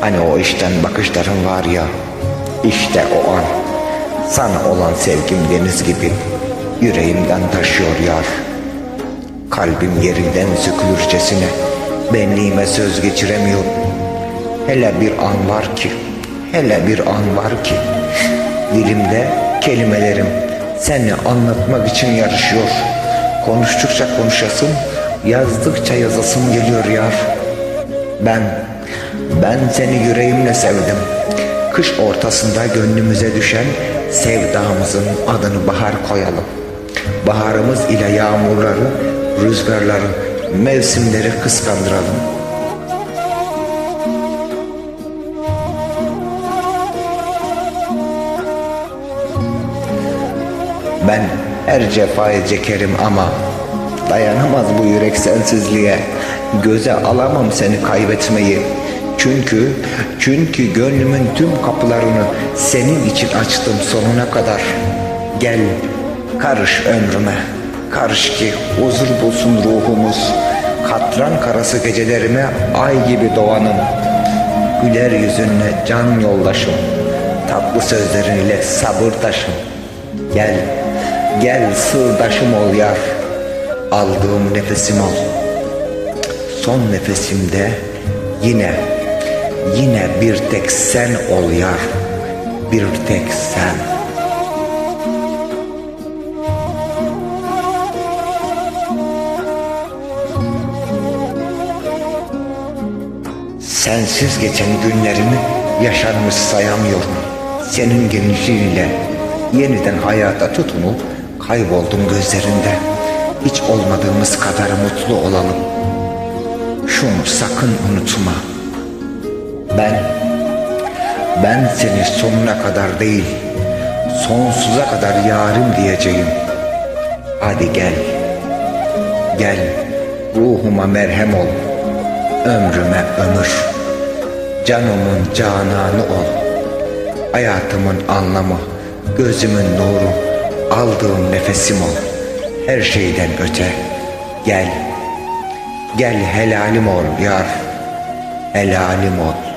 Hani o işten bakışların var ya, işte o an. Sana olan sevgim deniz gibi yüreğimden taşıyor yar. Kalbim yerinden sökülürcesine benliğime söz geçiremiyorum. Hele bir an var ki, hele bir an var ki dilimde kelimelerim seni anlatmak için yarışıyor. Konuştukça konuşasım, yazdıkça yazasım geliyor yar. Ben, ben seni yüreğimle sevdim. Kış ortasında gönlümüze düşen sevdamızın adını bahar koyalım. Baharımız ile yağmurları, rüzgarları, mevsimleri kıskandıralım. Ben her cefayı çekerim ama dayanamaz bu yürek sensizliğe. Göze alamam seni kaybetmeyi. Çünkü çünkü gönlümün tüm kapılarını senin için açtım sonuna kadar. Gel karış ömrüme. Karış ki huzur bulsun ruhumuz. Katran karası gecelerime ay gibi doğanım. Güler yüzünle can yoldaşım. Tatlı sözlerin ile sabır taşım. Gel, gel sırdaşım ol yar. Aldığım nefesim ol. Son nefesimde yine, yine bir tek sen ol yar. Bir tek sen. Sensiz geçen günlerimi yaşanmış sayamıyorum. Senin genişliğiyle yeniden hayata tutunup kayboldum gözlerinde. Hiç olmadığımız kadar mutlu olalım. Şunu sakın unutma. Ben, ben seni sonuna kadar değil, sonsuza kadar yarim diyeceğim. Hadi gel, gel ruhuma merhem ol, ömrüme ömür, canımın cananı ol, hayatımın anlamı, gözümün nuru, aldığım nefesim ol, her şeyden öte, gel, gel helalim ol yar, helalim ol.